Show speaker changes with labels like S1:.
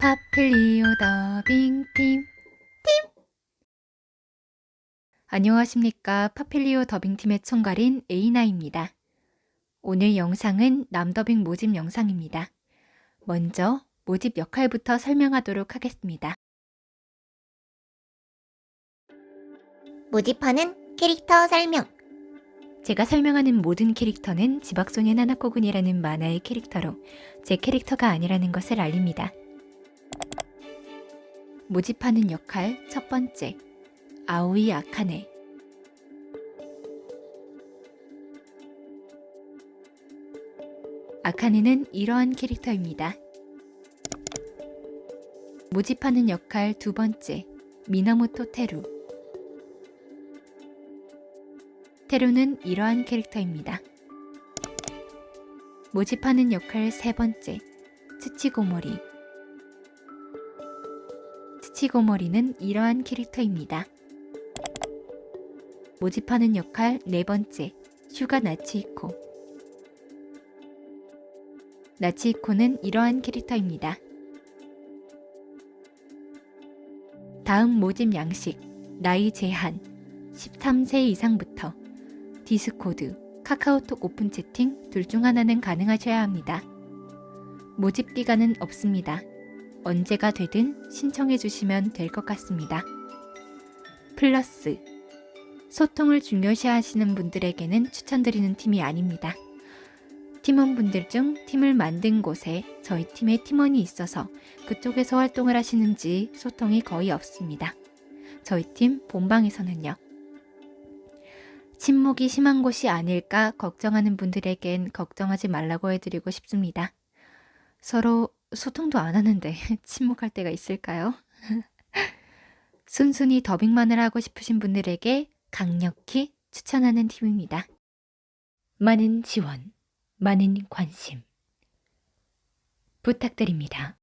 S1: 파플리오 더빙팀 팀 안녕하십니까 파필리오 더빙팀의 총괄인 에이나입니다. 오늘 영상은 남더빙 모집 영상입니다. 먼저 모집 역할부터 설명하도록 하겠습니다.
S2: 모집하는 캐릭터 설명.
S1: 제가 설명하는 모든 캐릭터는 지박소년 하나코군이라는 만화의 캐릭터로 제 캐릭터가 아니라는 것을 알립니다. 모집하는 역할 첫 번째. 아오이 아카네. 아카네는 이러한 캐릭터입니다. 모집하는 역할 두 번째. 미나모토 테루. 테루는 이러한 캐릭터입니다. 모집하는 역할 세 번째. 츠치고모리 츠치고모리는 이러한 캐릭터입니다. 모집하는 역할 네 번째 슈가 나치이코 나치이코는 이러한 캐릭터입니다. 다음 모집 양식 나이 제한 13세 이상부터 디스코드, 카카오톡 오픈 채팅 둘 중 하나는 가능하셔야 합니다. 모집 기간은 없습니다. 언제가 되든 신청해 주시면 될 것 같습니다. 플러스 소통을 중요시 하시는 분들에게는 추천드리는 팀이 아닙니다. 팀원분들 중 팀을 만든 곳에 저희 팀의 팀원이 있어서 그쪽에서 활동을 하시는지 소통이 거의 없습니다. 저희 팀 본방에서는요. 침묵이 심한 곳이 아닐까 걱정하는 분들에겐 걱정하지 말라고 해드리고 싶습니다. 서로 소통도 안 하는데 침묵할 때가 있을까요? 순순히 더빙만을 하고 싶으신 분들에게 강력히 추천하는 팀입니다. 많은 지원, 많은 관심 부탁드립니다.